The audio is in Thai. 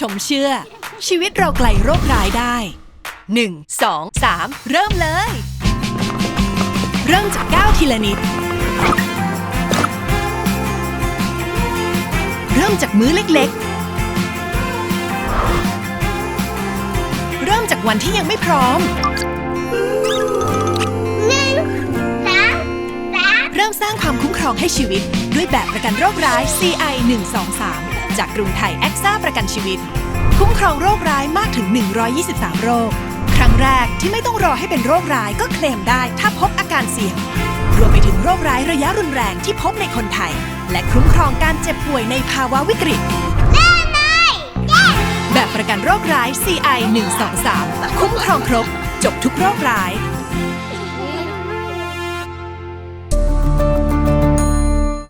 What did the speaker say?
ชมเชื่อ ชีวิตเราไกลโรคร้ายได้ 1 2 3 เริ่มเลย เริ่มจากก้าวทีละนิด เริ่มจากมื้อเล็กๆ เริ่มจากวันที่ยังไม่พร้อมหนึ่งสามสามเริ่มสร้างความคุ้มครองให้ชีวิต ด้วยแบบประกันโรคร้าย CI 123 จากกรุงไทยแอคซ่าประกันชีวิต คุ้มครองโรคร้ายมากถึง 123 โรค ครั้งแรกที่ไม่ต้องรอให้เป็นโรคร้ายก็เคลมได้ถ้าพบอาการเสี่ยง รวมไปถึงโรคร้ายระยะรุนแรงที่พบในคนไทย และคุ้มครองการเจ็บป่วยในภาวะวิกฤตแบบประกันโรคร้าย CI 123คุ้มครองครบ จบทุกโรคร้าย